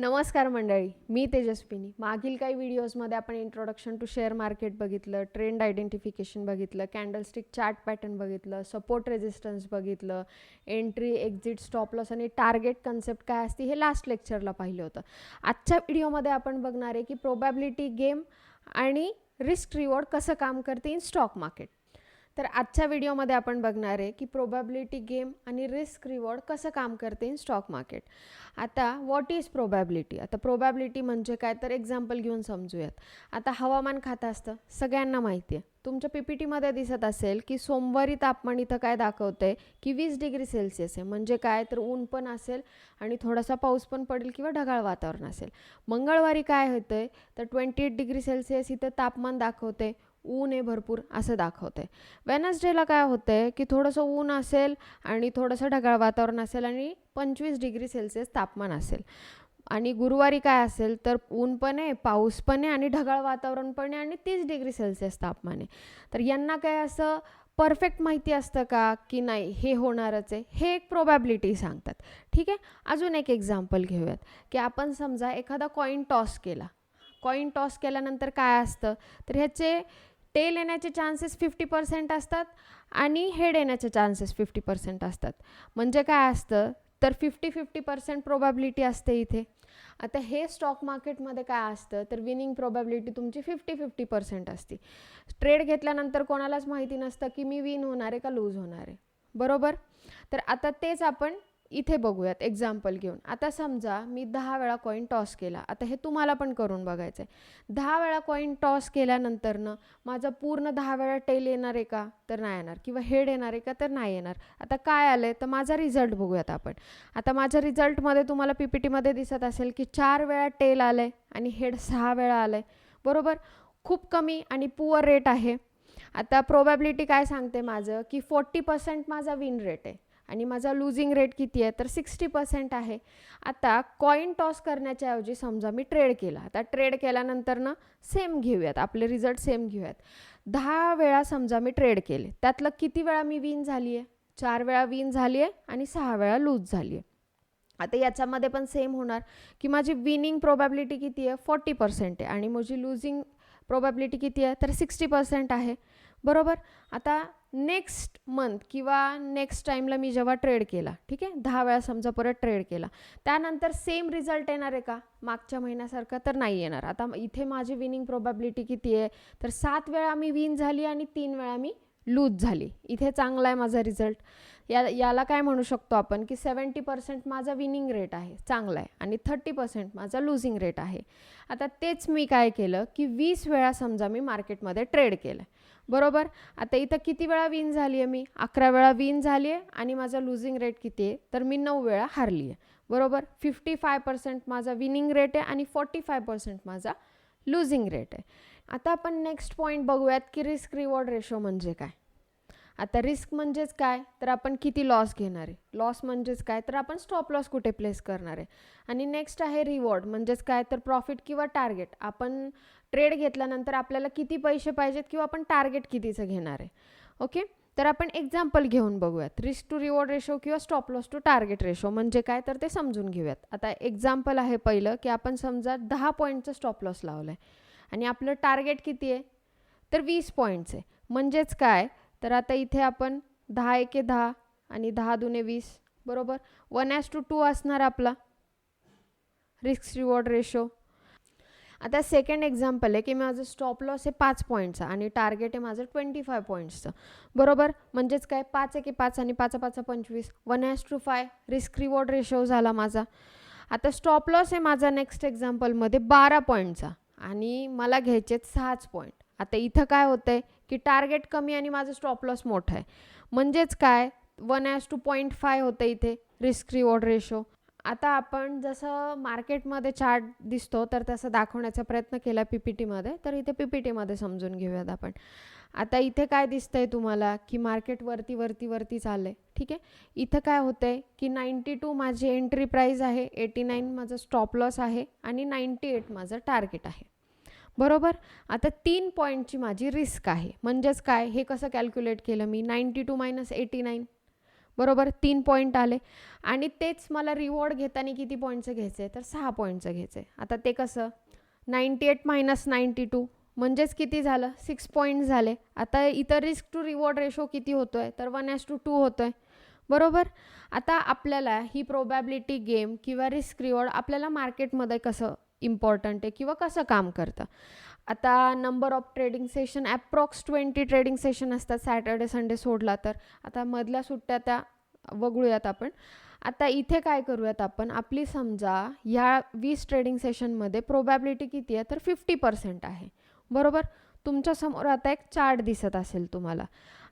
नमस्कार मंडळी मी तेजस्विनी. मागील काही व्हिडिओजमध्ये आपण इंट्रोडक्शन टू शेअर मार्केट बघितलं ट्रेंड आयडेंटिफिकेशन बघितलं कॅन्डलस्टिक चार्ट पॅटर्न बघितलं सपोर्ट रेजिस्टन्स बघितलं एंट्री एक्झिट स्टॉप लॉस आणि टार्गेट कन्सेप्ट काय असते हे लास्ट लेक्चरला पाहिलं होतं. आजच्या व्हिडिओमध्ये आपण बघणार आहे की प्रोबॅबिलिटी गेम आणि रिस्क रिवॉर्ड कसं काम करते इन स्टॉक मार्केट तर आजच्या व्हिडिओमध्ये आपण बघणार आहे की प्रोबॅबिलिटी गेम आणि रिस्क रिवॉर्ड कसं काम करते इन स्टॉक मार्केट आता व्हॉट इज प्रोबॅबिलिटी आता प्रोबॅबिलिटी म्हणजे काय? तर एक्झाम्पल घेऊन समजूयात. आता हवामान खातं असतं. सगळ्यांना माहिती आहे. तुमच्या पी पी टीमध्ये दिसत असेल की सोमवारी तापमान इथं काय दाखवतं आहे की वीस डिग्री सेल्सिअस आहे. म्हणजे काय? तर ऊन पण असेल आणि थोडासा पाऊस पण पडेल किंवा ढगाळ वातावरण असेल. मंगळवारी काय होतं आहे तर ट्वेंटी एट डिग्री सेल्सिअस इथं तापमान दाखवते ऊन आहे भरपूर असं दाखवतं आहे वेनसडेला काय होतं आहे की थोडंसं ऊन असेल आणि थोडंसं ढगाळ वातावरण असेल आणि पंचवीस डिग्री सेल्सिअस तापमान असेल. आणि गुरुवारी काय असेल तर ऊन पण आहे पाऊस पण आहे आणि ढगाळ वातावरण पण आहे आणि तीस डिग्री सेल्सिअस तापमान आहे. तर यांना काय असं परफेक्ट माहिती असतं का की नाही हे होणारच आहे हे एक प्रोबॅबिलिटी सांगतात. ठीक आहे? अजून एक एक्झाम्पल घेऊयात की आपण समजा एखादा कॉईन टॉस केला. कॉईन टॉस केल्यानंतर काय असतं? तर ह्याचे टेल येण्याचे चान्सेस फिफ्टी पर्सेंट असतात आणि हेड येण्याचे चान्सेस फिफ्टी पर्सेंट असतात. म्हणजे काय असतं? तर फिफ्टी फिफ्टी पर्सेंट प्रोबॅबिलिटी असते इथे. आता हे स्टॉक मार्केटमध्ये काय असतं? तर विनिंग प्रोबॅबिलिटी तुमची फिफ्टी फिफ्टी पर्सेंट असते. ट्रेड घेतल्यानंतर कोणालाच माहिती नसतं की मी विन होणार आहे का लूज होणार आहे. बरोबर? तर आता तेच आपण इथे बघूयात एक्झाम्पल घेऊन. आता समजा मी दहा वेळा कॉईन टॉस केला. आता हे तुम्हाला पण करून बघायचं आहे दहा वेळा कॉईन टॉस केल्यानंतरनं माझा पूर्ण दहा वेळा टेल येणार आहे का? तर नाही येणार. किंवा हेड येणार आहे का? तर नाही येणार. आता काय आलं आहे तर माझा रिझल्ट बघूयात आपण. आता माझ्या रिझल्टमध्ये तुम्हाला पी पी टीमध्ये दिसत असेल की चार वेळा टेल आलं आहे आणि हेड सहा वेळा आलं आहे बरोबर? खूप कमी आणि पुअर रेट आहे. आता प्रोबॅबिलिटी काय सांगते माझं? की फोर्टी पर्सेंट माझा विन रेट आहे. आणि माझा लुझिंग रेट किती आहे? तर सिक्स्टी पर्सेंट आहे. आता कॉईन टॉस करण्याच्या ऐवजी समजा मी ट्रेड केला. आता ट्रेड केल्यानंतर ना सेम घेऊयात. आपले रिझल्ट सेम घेऊयात. दहा वेळा समजा मी ट्रेड केले. त्यातलं किती वेळा मी विन झाली आहे चार वेळा विन झाली आहे आणि सहा वेळा लूज झाली आहे आता याच्यामध्ये पण सेम होणार. की माझी विनिंग प्रोबॅबिलिटी किती आहे? फोर्टी पर्सेंट आहे. आणि माझी लुझिंग प्रोबॅबिलिटी किती आहे? तर सिक्स्टी पर्सेंट आहे. बरोबर? आता नेक्स्ट मंथ किंवा नेक्स्ट टाईमला मी जेव्हा ट्रेड केला ठीक आहे? दहा वेळा समजा परत ट्रेड केला. त्यानंतर सेम रिझल्ट येणार आहे का? मागच्या महिन्यासारखा तर नाही येणार. आता इथे माझी विनिंग प्रोबॅबिलिटी किती आहे? तर सात वेळा मी विन झाली आणि तीन वेळा मी लूज झाली. इथे चांगला आहे माझा रिझल्ट या याला काय म्हणू शकतो आपण की सेवन्टी पर्सेंट माझा विनिंग रेट आहे चांगला आहे. आणि थर्टी पर्सेंट माझा लुझिंग रेट आहे. आता तेच मी काय केलं की वीस वेळा समजा मी मार्केटमध्ये ट्रेड केलं. बरोबर? आता इथं किती वेळा विन झाली आहे मी? अकरा वेळा विन झाली आहे आणि माझा लुझिंग रेट किती आहे? तर मी नऊ वेळा हारली आहे बरोबर? फिफ्टी फाय पर्सेंट माझा विनिंग रेट आहे आणि फोर्टी फाय पर्सेंट माझा लुझिंग रेट आहे. आता आपण नेक्स्ट पॉईंट बघूयात की रिस्क रिवॉर्ड रेशो म्हणजे काय? आता रिस्क म्हणजेच काय? तर आपण किती लॉस घेणार आहे? लॉस म्हणजेच काय? तर आपण स्टॉप लॉस कुठे प्लेस करणार आहे? आणि नेक्स्ट आहे रिवॉर्ड म्हणजेच काय? तर प्रॉफिट किंवा टार्गेट आपण ट्रेड घेतल्यानंतर आपल्याला किती पैसे पाहिजेत किंवा आपण टार्गेट कितीचं घेणार आहे. ओके? तर आपण एक्झाम्पल घेऊन बघूयात. रिस्क टू रिवॉर्ड रेशो किंवा stop loss to target ratio म्हणजे काय? तर ते समजून घेऊयात. आता एक्झाम्पल आहे पहिलं की आपण समजा दहा पॉईंटचं स्टॉप लॉस लावलं आहे आणि आपलं टार्गेट किती आहे? तर वीस पॉईंट्स आहे. म्हणजेच काय? तर आता इथे आपण दहा एके दहा आणि दहा दुने वीस बरोबर? वन ॲस टू टू असणार आपला. Risk reward ratio. आता सेकंड एक्झाम्पल आहे की माझं स्टॉप लॉस आहे पाच पॉईंटचा आणि टार्गेट आहे माझं ट्वेंटी फाय पॉईंट्सचं बरोबर? म्हणजेच काय? पाच एके पाच आणि पाच पाच पंचवीस. One as two five risk reward ratio झाला माझा. आता स्टॉप लॉस आहे माझा नेक्स्ट एक्झाम्पलमध्ये बारा पॉईंटचा आणि मला घ्यायचे आहेत सहाच पॉईंट आता इथं काय होतं आहे की टार्गेट कमी आणि माझं स्टॉप लॉस मोठं आहे. म्हणजेच काय? One as two point five होतं इथे. रिस्क रिवॉर्ड रेशो आता आपण जसं मार्केटमध्ये चार्ट दिसतो तर तसं दाखवण्याचा प्रयत्न केला पी पी टीमध्ये तर इथे पी पी टीमध्ये समजून घेऊयात आपण. आता इथे काय दिसतंय तुम्हाला? की मार्केट वरती वरती वरती चाललं आहे ठीक आहे? इथं काय होतं आहे की नाईंटी टू माझी एंट्री प्राईज आहे एटी नाईन माझं स्टॉप लॉस आहे आणि नाईंटी एट माझं टार्गेट आहे. बरोबर? आता तीन पॉईंटची माझी रिस्क आहे. म्हणजेच काय? हे कसं कॅल्क्युलेट केलं मी? Ninety two minus eighty nine. बरोबर? तीन पॉईंट आले. आणि तेच मला रिवॉर्ड घेताना किती पॉईंटचं घ्यायचं? आहे तर सहा पॉईंटचं घ्यायचं. आहे आता ते कसं? Ninety eight minus ninety two म्हणजेच किती झालं? सिक्स पॉईंट झाले. आता इतर रिस्क टू रिवॉर्ड रेशो किती होतो आहे तर वन ॲस टू टू होतो आहे बरोबर? आता आपल्याला ही प्रोबॅबिलिटी गेम किंवा रिस्क रिवॉर्ड आपल्याला मार्केटमध्ये कसं इम्पॉर्टंट आहे? किंवा कसं काम करतं? आता number of trading session approx twenty trading session असतात सॅटर्डे संडे सोडला तर. आता मधल्या सुट्ट्या त्या वगळूयात आपण. आता इथे काय करूयात आपण? आपली समजा ह्या वीस ट्रेडिंग सेशनमध्ये प्रोबॅबिलिटी किती आहे? तर फिफ्टी पर्सेंट आहे. बरोबर? तुमच्यासमोर आता एक चार्ट दिसत असेल तुम्हाला.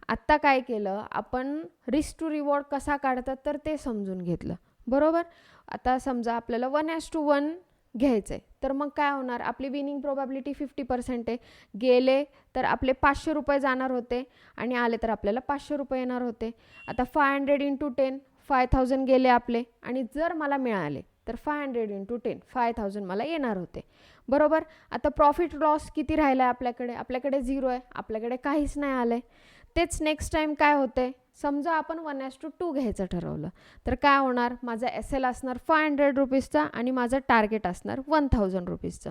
आत्ता काय केलं? आपण रिस्क टू रिवॉर्ड कसा काढतात तर ते समजून घेतलं. बरोबर? आता समजा आपल्याला वन ॲस टू वन घ्यायचं आहे तर मग काय होणार? आपली विनिंग प्रोबॅबिलिटी फिफ्टी पर्सेंट आहे. गेले तर आपले पाचशे रुपये जाणार होते आणि आले तर आपल्याला पाचशे रुपये येणार होते. आता five hundred into ten five thousand गेले आपले आणि जर मला मिळाले तर five hundred into ten five thousand मला येणार होते. बरोबर? आता प्रॉफिट लॉस किती राहिला आहे आपल्याकडे? आपल्याकडे झिरो आहे. आपल्याकडे काहीच नाही आलं आहे तेच नेक्स्ट टाईम काय होते समजा आपण वन ॲस टू टू घ्यायचं ठरवलं तर काय होणार? माझा एस एल असणार फाय हंड्रेड रुपीजचा आणि माझं टार्गेट असणार वन थाउजंड रुपीजचं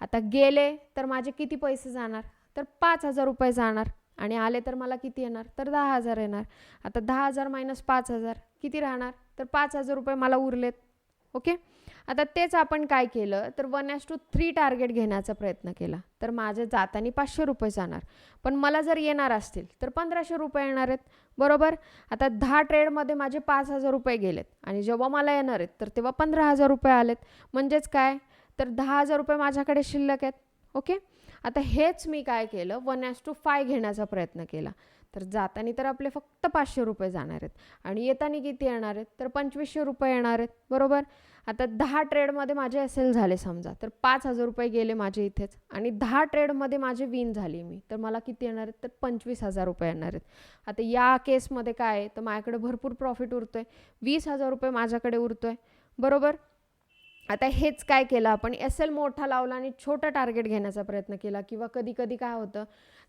आता गेले तर माझे किती पैसे जाणार? तर पाच हजार रुपये जाणार. आणि आले तर मला किती येणार? तर दहा हजार येणार. आता दहा हजार मायनस पाच हजार. किती राहणार? तर पाच हजार रुपये मला उरलेत. ओके? आता तेच आपण काय केलं तर one as two three target घेण्याचा प्रयत्न केला. तर माझे जाताना पाचशे रुपये जाणार. पण मला जर येणार असतील तर पंधराशे रुपये येणार आहेत. बरोबर? आता दहा ट्रेडमध्ये माझे पाच हजार रुपये गेलेत. आणि जेव्हा मला येणार आहेत तर तेव्हा पंधरा हजार रुपये आलेत. म्हणजेच काय? तर दहा हजार रुपये माझ्याकडे शिल्लक आहेत. ओके? आता हेच मी काय केलं? वन ॲस टू फाय घेण्याचा प्रयत्न केला. तर जाताना तर आपले फक्त पाचशे रुपये जाणार आहेत. आणि येताना किती येणार आहेत? तर पंचवीसशे रुपये येणार आहेत. बरोबर? आता दहा ट्रेडमध्ये माझे एस एल झाले समजा. तर पाच हजार रुपये गेले माझे इथेच. आणि दहा ट्रेडमध्ये माझे विन झाली मी. तर मला किती येणार आहेत? तर पंचवीस हजार रुपये येणार आहेत. आता या केसमध्ये काय आहे? तर माझ्याकडे भरपूर प्रॉफिट उरतो आहे वीस हजार रुपये माझ्याकडे उरतो आहे बरोबर? आता हेच काय केलं आपण? एस एल मोठा लावला आणि छोटं टार्गेट घेण्याचा प्रयत्न केला किंवा कधी कधी काय होतं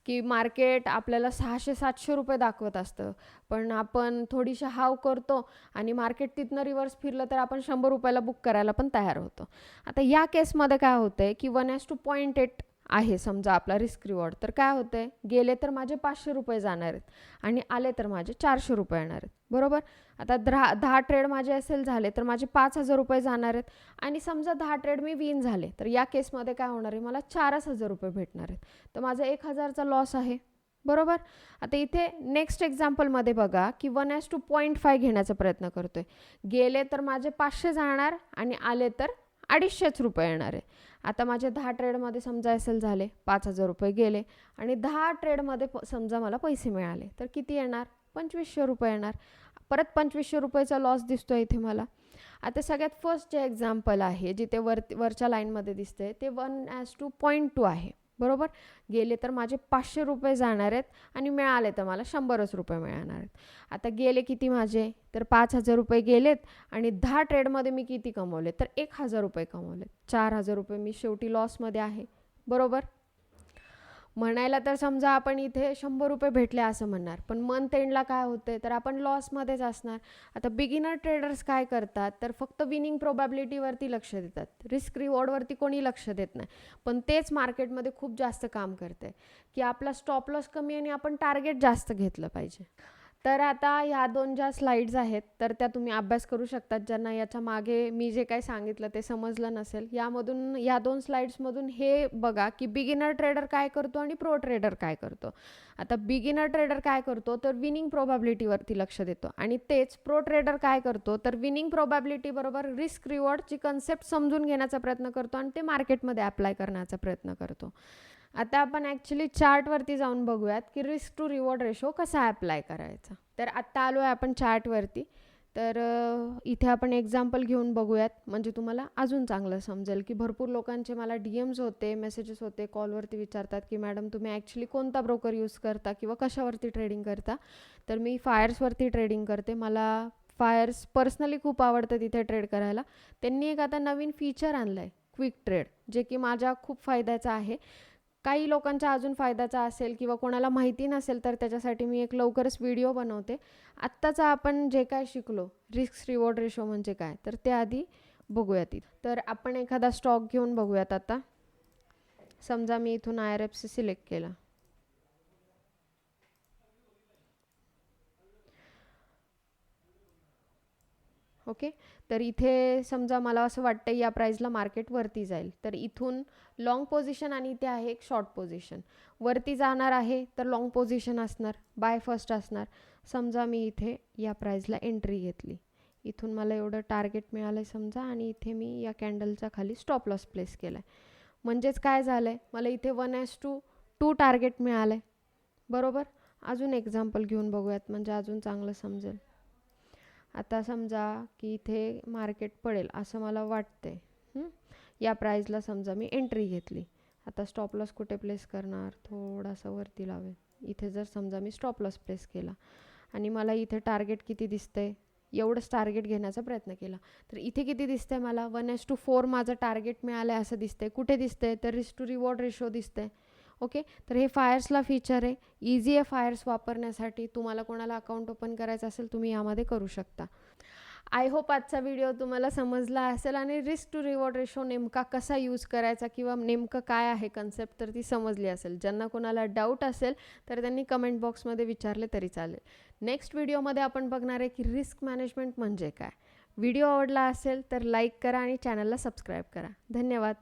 की मार्केट आपल्याला सहाशे सातशे रुपये दाखवत असतं. पण आपण थोडीशी हाव करतो आणि मार्केट तिथनं रिव्हर्स फिरलं तर आपण शंभर रुपयाला बुक करायला पण तयार होतो. आता या केसमध्ये काय होतं आहे की one as two point eight आहे समजा आपला रिस्क रिवॉर्ड तर काय होतं आहे गेले तर माझे पाचशे रुपये जाणार आहेत आणि आले तर माझे चारशे रुपये येणार आहेत. बरोबर? आता दहा दहा ट्रेड माझे असेल झाले तर माझे पाच हजार रुपये जाणार आहेत. आणि समजा दहा ट्रेड मी विन झाले तर या केसमध्ये काय होणार आहे? मला चारच हजार रुपये भेटणार आहेत. तर माझा एक हजारचा लॉस आहे. बरोबर? आता इथे नेक्स्ट एक्झाम्पलमध्ये बघा की one as two point five घेण्याचा प्रयत्न करतो आहे गेले तर माझे पाचशे जाणार आणि आले तर अडीचशेच रुपये येणार आहे. आता माझे दहा ट्रेडमध्ये समजा असेल झाले पाच हजार रुपये गेले आणि दहा ट्रेडमध्ये प समजा मला पैसे मिळाले तर किती येणार? पंचवीसशे रुपये येणार. परत पंचवीसशे रुपयेचा लॉस दिसतो इथे मला. आता सगळ्यात फर्स्ट जे एक्झाम्पल आहे जिथे वर वरच्या लाईनमध्ये दिसते ते one as two point two आहे. बरोबर? गेले तर माझे पाचशे रुपये जाणार आहेत आणि मिळाले तर मला शंभरच रुपये मिळणार आहेत. आता गेले किती माझे? तर पाच हजार रुपये गेलेत आणि दहा ट्रेडमध्ये मी किती कमवले? तर एक हजार रुपये कमवले चार हजार रुपये मी शेवटी लॉसमध्ये आहे. बरोबर? म्हणायला तर समजा आपण इथे शंभर रुपये भेटले असं म्हणणार पण मंथ एंडला काय होते तर आपण लॉसमध्येच असणार. आता बिगिनर ट्रेडर्स काय करतात? तर फक्त विनिंग प्रोबॅबिलिटीवरती लक्ष देतात. रिस्क रिवॉर्डवरती कोणी लक्ष देत नाही. पण तेच मार्केटमध्ये खूप जास्त काम करते की आपला स्टॉप लॉस कमी आणि आपण टार्गेट जास्त घेतलं पाहिजे. तर आता ह्या दोन ज्या स्लाईड्स आहेत तर त्या तुम्ही अभ्यास करू शकतात. ज्यांना याच्या मागे मी जे काही सांगितलं ते समजलं नसेल. यामधून या दोन स्लाईड्समधून हे बघा की बिगिनर ट्रेडर काय करतो आणि प्रो ट्रेडर काय करतो. आता बिगिनर ट्रेडर काय करतो तर विनिंग प्रोबॅबिलिटीवरती लक्ष देतो. आणि तेच प्रो ट्रेडर काय करतो तर विनिंग प्रोबॅबिलिटी बरोबर रिस्क रिवॉर्डची कन्सेप्ट समजून घेण्याचा प्रयत्न करतो आणि ते मार्केटमध्ये अप्लाय करण्याचा प्रयत्न करतो. आता आपण ॲक्च्युली चार्टवरती जाऊन बघूयात की रिस्क टू रिवॉर्ड रेशो कसा ॲप्लाय करायचा. तर आत्ता आलो आहे आपण चार्टवरती तर इथे आपण एक्झाम्पल घेऊन बघूयात. म्हणजे तुम्हाला अजून चांगलं समजेल की भरपूर लोकांचे मला डी एम्स होते मेसेजेस होते कॉलवरती विचारतात की मॅडम तुम्ही ॲक्च्युली कोणता ब्रोकर यूज करता किंवा कशावरती ट्रेडिंग करता? तर मी फायर्सवरती ट्रेडिंग करते. मला फायर्स पर्सनली खूप आवडतं तिथे ट्रेड करायला. त्यांनी एक आता नवीन फीचर आणलं आहे क्विक ट्रेड जे की माझ्या खूप फायद्याचं आहे. काही लोकांचा अजून फायद्याचा असेल किंवा कोणाला माहिती नसेल तर त्याच्यासाठी मी एक लवकरच व्हिडिओ बनवते. आत्ताचा आपण जे काय शिकलो रिस्क रिवॉर्ड रेशो म्हणजे काय तर ते आधी बघूयात तर आपण एखादा स्टॉक घेऊन बघूयात आता. समजा मी इथून I R F C select केला. ओके? तर इथे समजा मला असं वाटतं या प्राईजला मार्केट वरती जाईल. तर इथून लाँग पोझिशन आणि इथे आहे एक शॉर्ट पोझिशन वरती जाणार आहे तर लाँग पोझिशन असणार बाय फर्स्ट असणार. समजा मी इथे या प्राईजला एंट्री घेतली. इथून मला एवढं टार्गेट मिळालं आहे समजा आणि इथे मी या कॅन्डलच्या खाली स्टॉप लॉस प्लेस केला आहे म्हणजेच काय झालं आहे मला इथे one as two two target मिळालं आहे बरोबर? अजून एक्झाम्पल घेऊन बघूयात म्हणजे अजून चांगलं समजेल. आता समजा की इथे मार्केट पडेल असं मला वाटतंय. या प्राईजला समजा मी एंट्री घेतली. आता स्टॉप लॉस कुठे प्लेस करणार? थोडासा वरती लावेल इथे जर समजा मी स्टॉप लॉस प्लेस केला आणि मला इथे टार्गेट किती दिसतंय? एवढंच टार्गेट घेण्याचा प्रयत्न केला. तर इथे किती दिसतंय मला? वन एस टू फोर माझं टार्गेट मिळालं आहे असं दिसतंय. कुठे दिसतंय? तर रिस्क टू रिवॉर्ड रेशो दिसतंय. ओके तर हे फायर्सला फीचर आहे. इझी आहे फायर्स वापरण्यासाठी. तुम्हाला कोणाला अकाउंट ओपन करायचं असेल तुम्ही यामध्ये करू शकता. आय होप आजचा व्हिडिओ तुम्हाला समजला असेल आणि रिस्क टू रिवॉर्ड रेशो नेमका कसा यूज करायचा किंवा नेमकं काय आहे कन्सेप्ट तर ती समजली असेल. ज्यांना कोणाला डाऊट असेल तर त्यांनी कमेंट बॉक्समध्ये विचारले तरी चालेल. नेक्स्ट व्हिडिओमध्ये आपण बघणार आहे की रिस्क मॅनेजमेंट म्हणजे काय. व्हिडिओ आवडला असेल तर लाईक करा आणि चॅनलला सबस्क्राईब करा. धन्यवाद.